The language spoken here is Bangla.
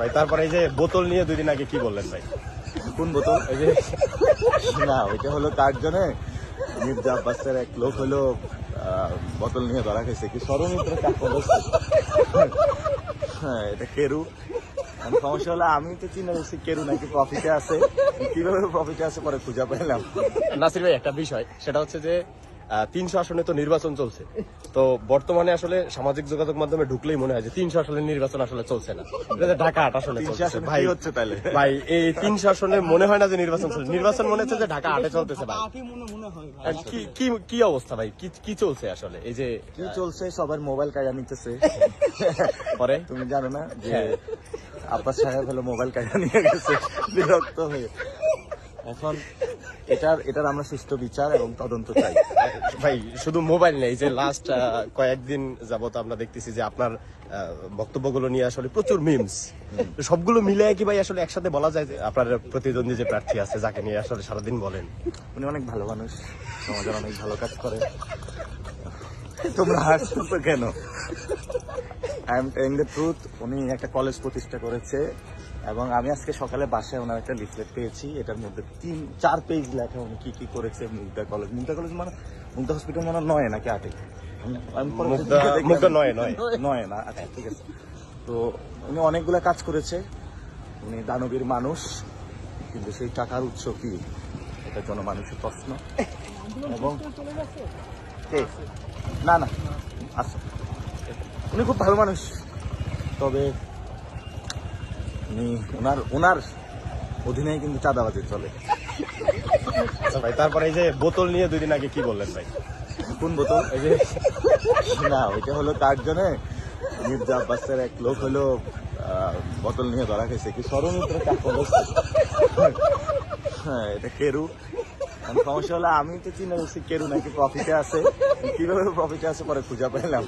ভাই তারপরে এই যে বোতল নিয়ে দুই দিন আগে কি বললেন ভাই? কোন বোতল? এই যে না ওইটা হলো কার জন্য? মির্জা আব্বাসের এক লোক হলো বোতল নিয়ে ধরা খেয়েছে কি সরমিত্র হ্যাঁ এটা কেরু। সমস্যা হলো আমি তো চিনে গেছি কেরু নাকি প্রফিটে আছে। কীভাবে প্রফিটে আছে পরে খুঁজে পেলাম? নাসির ভাই একটা বিষয়। সেটা হচ্ছে যে তিনশো আসনে তো নির্বাচন চলছে। তো বর্তমানে আসলে সামাজিক যোগাযোগ মাধ্যমে ঢুকলেই মনে হয় যে তিনশো আসনের নির্বাচন আসলে চলছে না। ঢাকা আট আসনে চলছে। ভাই কি হচ্ছে তাহলে? ভাই এই তিনশো আসনে মনে হয় না যে নির্বাচন চলছে। নির্বাচন মনে হচ্ছে যে ঢাকা আটে চলতেছে ভাই। কি কি কি অবস্থা ভাই? কি কি চলছে আসলে? এই যে কি চলছে? সবার মোবাইল কাজা নিতেছে। পরে? তুমি জানো না যে হ্যাঁ। আব্বাস সাহেব হলো মোবাইল কাজা নিয়ে গেছে। বিরক্ত হয়ে। এখন এটার এটার আমরা সুষ্ঠু বিচার এবং তদন্ত চাই। ভাই শুধু মোবাইল নেই যে লাস্ট কয়েকদিন যাবত আমরা দেখতেছি যে আপনার বক্তব্যগুলো নিয়ে আসলে প্রচুর মিমস সবগুলো মিলে কি ভাই আসলে একসাথে বলা যায় যে আপনার প্রতিদ্বন্দ্বী যে প্রার্থী আছে যাকে নিয়ে আসলে সারাদিন বলেন? উনি অনেক ভালো মানুষ। সমাজের অনেক ভালো কাজ করে। তোমরা হাসতেছো কেন? I am telling the truth উনি একটা কলেজ প্রতিষ্ঠা করেছে এবং আমি আজকে সকালে বাসায় ওনার একটা লিফলেট পেয়েছি। এটার মধ্যে তিন চার পেজ লেখা উনি কি কি করেছে মুগদা কলেজ মুগদা কলেজ মানে মুগদা হসপিটাল মানে নয় নাকি আটে? নয়, নয়। নয় না আচ্ছা ঠিক আছে। তো উনি অনেকগুলো কাজ করেছে। উনি দানবীর মানুষ কিন্তু সেই টাকার উৎস কি? এটা জনমানুষের প্রশ্ন। এবং না না আচ্ছা উনি খুব ভালো মানুষ। তবে উনি ওনার ওনার অধীনে কিন্তু চাঁদাবাজি চলে। ভাই তারপরে এই যে বোতল নিয়ে দুই দিন আগে কি বললেন ভাই? কোন বোতল? এই যে না ওইটা হলো কার জন্য মির্জা আব্বাসের এক লোক হলো বোতল নিয়ে ধরা খেয়েছে কি সরমিত্র হ্যাঁ এটা কেরু। সমস্যা হলো আমি তো চিনে গেছি কেরু নাকি প্রফিটে আছে। কীভাবে প্রফিটে আছে পরে খুঁজে পেলাম।